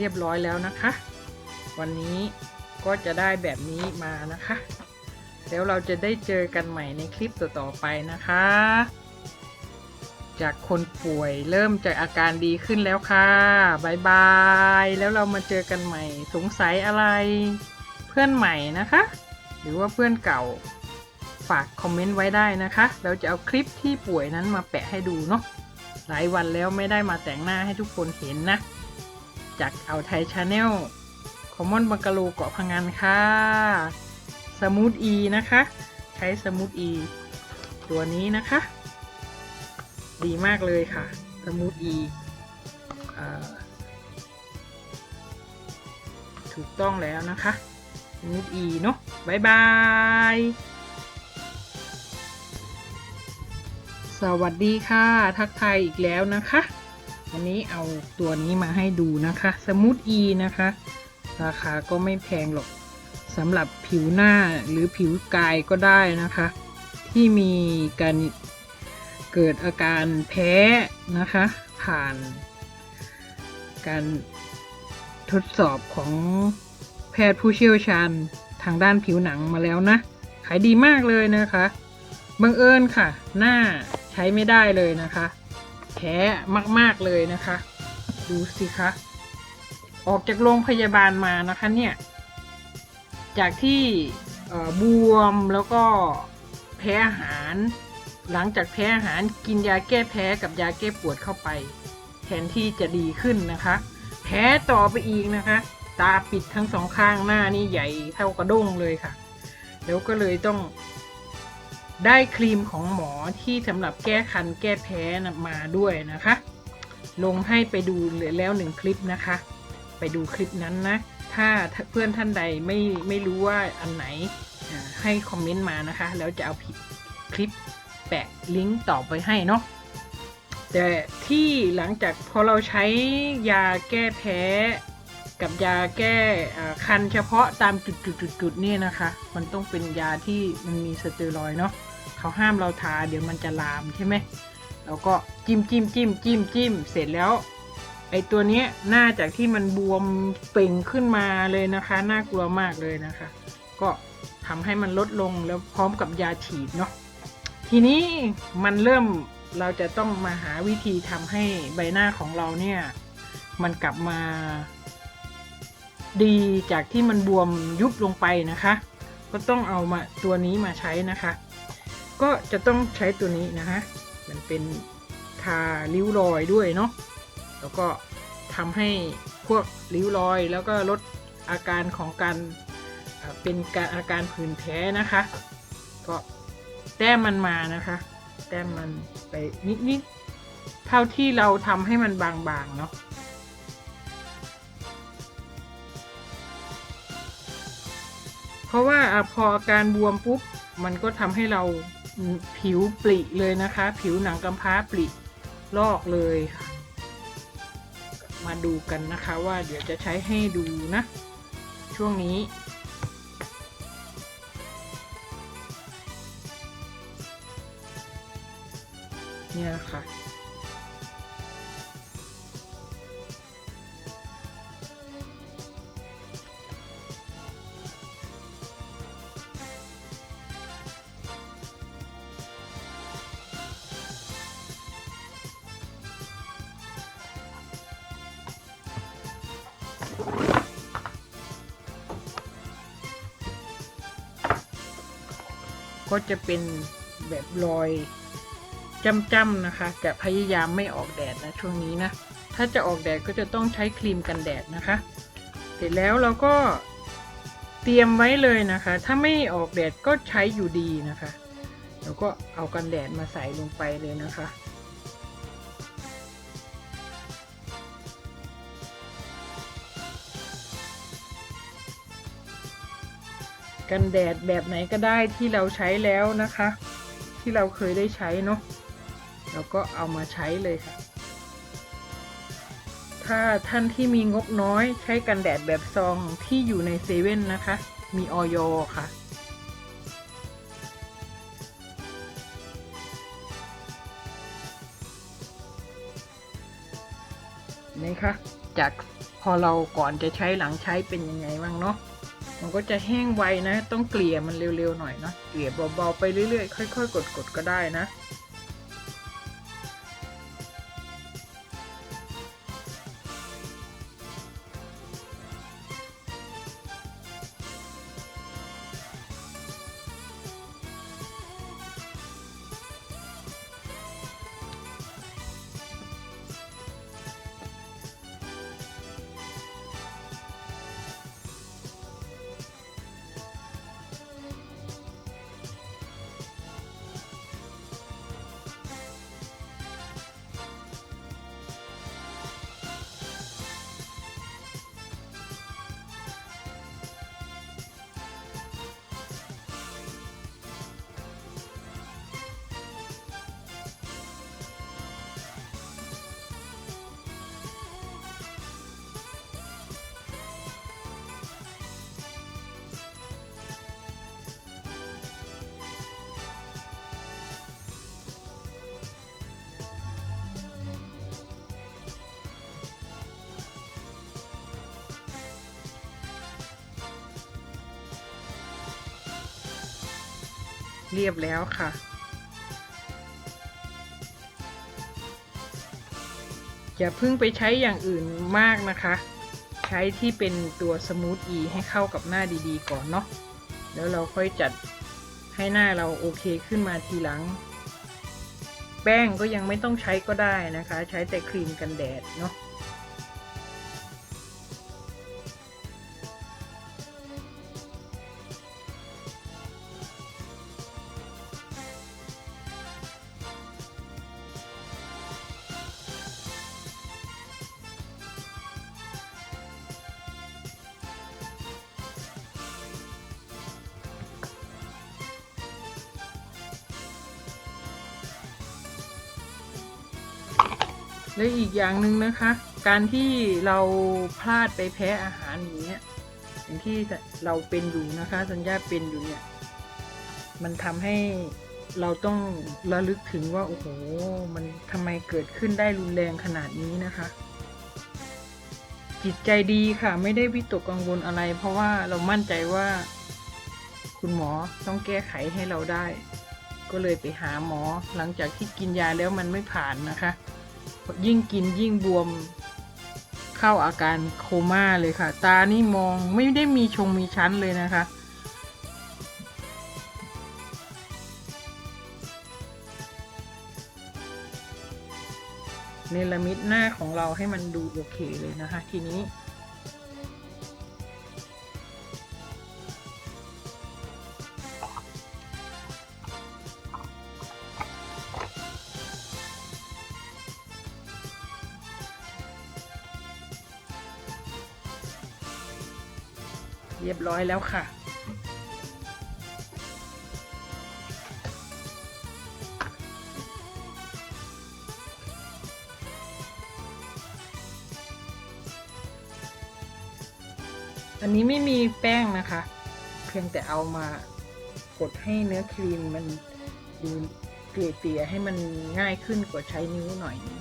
เรียบร้อยแล้วนะคะ วันนี้ก็จะได้แบบนี้มานะคะ แล้วเราจะได้เจอกันใหม่ในคลิปต่อๆไปนะคะ จากคนป่วยเริ่มจากอาการดีขึ้นแล้วค่ะบายบาย แล้วเรามาเจอกันใหม่สงสัยอะไร เพื่อนใหม่นะคะ หรือว่าเพื่อนเก่าฝากคอมเมนต์ไว้ได้นะคะ เราจะเอาคลิปที่ป่วยนั้นมาแปะให้ดูเนาะหลายวันแล้วไม่ได้มาแต่งหน้าให้ทุกคนเห็นนะ จากเอาไทยชาแนลคอมมอนบังกะโลเกาะพังงานค่ะ สมูทอีนะคะ ใช้สมูทอีตัวนี้นะคะ ดีมากเลยค่ะ สมูทอีถูกต้องแล้วนะคะสมูทอีเนาะบายบาย สวัสดีค่ะ ทักทายอีกแล้วนะคะ วันนี้เอาตัวนี้มาให้ดูนะคะ สมูทอีนะคะ ราคาก็ไม่แพงหรอกสำหรับผิวหน้าหรือผิวกายก็ได้นะคะ ที่มีการเกิดอาการแพ้นะคะ ผ่าน การทดสอบของแพทย์ผู้เชี่ยวชาญทางด้านผิวหนังมาแล้วนะ ขายดีมากเลยนะคะ บังเอิญค่ะ หน้าใช้ไม่ได้เลยนะคะ แพ้มากๆเลยนะคะ ดูสิคะ ออกจากโรงพยาบาลมานะคะเนี่ย จากที่บวมแล้วก็แพ้อาหาร หลังจากแพ้อาหารกินยาแก้แพ้กับยาแก้ปวดเข้าไป แทนที่จะดีขึ้นนะคะ แพ้ต่อไปอีกนะคะ ตาปิดทั้งสองข้างหน้านี่ใหญ่เท่ากระด้งเลยค่ะ แล้วก็เลยต้อง ได้ครีมของหมอที่สำหรับแก้คันแก้แพ้นะมาด้วยนะคะ ลงให้ไปดูแล้วหนึ่งคลิปนะคะ ไปดูคลิปนั้นนะ ถ้าเพื่อนท่านใดไม่ไม่รู้ว่าอันไหนให้คอมเมนต์มานะคะ แล้วจะเอาผิดคลิปแปะลิงก์ต่อไปให้เนาะแต่ที่หลังจากพอเราใช้ยาแก้แพ้ กับยาแก้คันเฉพาะตามจุดๆๆนี่นะคะ มันต้องเป็นยาที่มันมีสเตียรอยเนาะ เขาห้ามเราทาเดี๋ยวมันจะลามใช่ไหมแล้วก็จิ้มจิ้มจิ้มจิ้มจิ้มเสร็จแล้ว ไอตัวนี้ยน่าจากที่มันบวมเป่งขึ้นมาเลยนะคะน่ากลัวมากเลยนะคะ ก็ทำให้มันลดลงแล้วพร้อมกับยาฉีดเนาะทีนี้มันเริ่มเราจะต้องมาหาวิธีทำให้ใบหน้าของเราเนี่ย มันกลับมา ดีจากที่มันบวมยุบลงไปนะคะ ก็ต้องเอามาตัวนี้มาใช้นะคะ ก็จะต้องใช้ตัวนี้นะคะมันเป็นทาริ้วรอยด้วยเนาะ แล้วก็ทำให้พวกริ้วรอย แล้วก็ลดอาการของการเป็นการอาการผื่นแพ้นะคะ ก็แต้มมันมานะคะ แต้มมันไปนิดๆ เท่าที่เราทำให้มันบางๆเนาะเพราะว่าพออาการบวมปุ๊บ มันก็ทำให้เราผิวปริเลยนะคะ ผิวหนังกำพร้าปริลอกเลยค่ะมาดูกันนะคะว่าเดี๋ยวจะใช้ให้ดูนะ ช่วงนี้เนี่ยค่ะ ก็จะเป็นแบบรอยจ้ำๆนะคะ จะพยายามไม่ออกแดดนะช่วงนี้นะ ถ้าจะออกแดดก็จะต้องใช้ครีมกันแดดนะคะ เสร็จแล้วเราก็เตรียมไว้เลยนะคะ ถ้าไม่ออกแดดก็ใช้อยู่ดีนะคะ แล้วก็เอากันแดดมาใส่ลงไปเลยนะคะ กันแดดแบบไหนก็ได้ที่เราใช้แล้วนะคะ ที่เราเคยได้ใช้เนาะเราก็เอามาใช้เลยค่ะ ถ้าท่านที่มีงบน้อยใช้กันแดดแบบซองที่อยู่ในเซเว่นนะคะ มีออยค่ะนี่คะจากพอเราก่อนจะใช้หลังใช้เป็นยังไงบ้างเนาะ มันก็จะแห้งไวนะ ต้องเกลี่ยมันเร็วๆหน่อยเนาะเกลี่ยเบาๆไปเรื่อยๆ ค่อย ๆ กดๆก็ได้นะ เรียบแล้วค่ะ อย่าเพิ่งไปใช้อย่างอื่นมากนะคะ ใช้ที่เป็นตัวสมูทอีให้เข้ากับหน้าดีๆก่อนเนาะแล้วเราค่อยจัดให้หน้าเราโอเคขึ้นมาทีหลัง แป้งก็ยังไม่ต้องใช้ก็ได้นะคะ ใช้แต่ครีมกันแดดเนาะ และอีกอย่างหนึ่งนะคะ การที่เราพลาดไปแพ้อาหารอย่างเงี้ยอย่างที่เราเป็นอยู่นะคะ สัญญาเป็นอยู่เนี่ย มันทำให้เราต้องระลึกถึงว่าโอ้โหมันทำไมเกิดขึ้นได้รุนแรงขนาดนี้นะคะ จิตใจดีค่ะ ไม่ได้วิตกกังวลอะไร เพราะว่าเรามั่นใจว่า คุณหมอต้องแก้ไขให้เราได้ ก็เลยไปหาหมอหลังจากที่กินยาแล้วมันไม่ผ่านนะคะ ยิ่งกินยิ่งบวมเข้าอาการโคม่าเลยค่ะ ตานี่มองไม่ได้มีชงมีชั้นเลยนะคะ เนลมิดหน้าของเราให้มันดูโอเคเลยนะคะ ทีนี้ เรียบร้อยแล้วค่ะ อันนี้ไม่มีแป้งนะคะ เพียงแต่เอามากดให้เนื้อครีมมันดูเกลี่ยๆให้มันง่ายขึ้นกว่าใช้นิ้วหน่อยนึง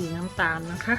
สีน้ำตาลนะคะ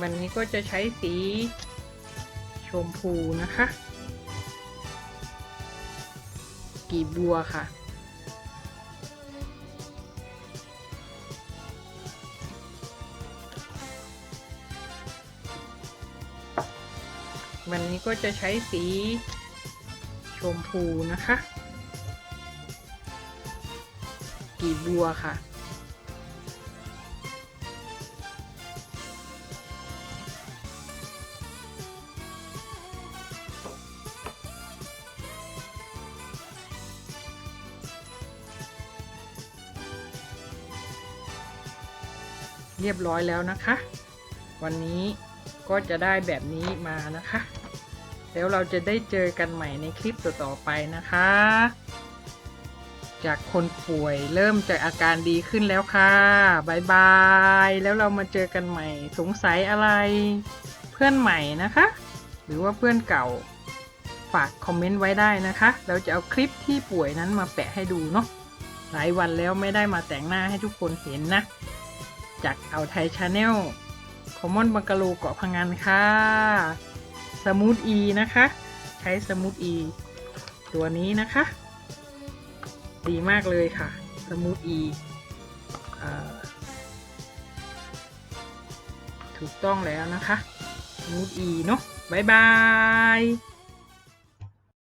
วันนี้ก็จะใช้สีชมพูนะคะ กีบบัวค่ะ วันนี้ก็จะใช้สีชมพูนะคะ กีบัวค่ะ เรียบร้อยแล้วนะคะ วันนี้ก็จะได้แบบนี้มานะคะ แล้วเราจะได้เจอกันใหม่ในคลิปต่อๆไปนะคะ จากคนป่วยเริ่มจากอาการดีขึ้นแล้วค่ะบายบาย แล้วเรามาเจอกันใหม่สงสัยอะไร เพื่อนใหม่นะคะ หรือว่าเพื่อนเก่าฝากคอมเมนต์ไว้ได้นะคะ เราจะเอาคลิปที่ป่วยนั้นมาแปะให้ดูเนาะหลายวันแล้วไม่ได้มาแต่งหน้าให้ทุกคนเห็นนะ จากเอาไทยชาแนลคอมมอนบังกะโลเกาะพังงานค่ะ สมูทอีนะคะ ใช้สมูทอีตัวนี้นะคะ ดีมากเลยค่ะ สมูทอีถูกต้องแล้วนะคะสมูทอีเนาะบายบาย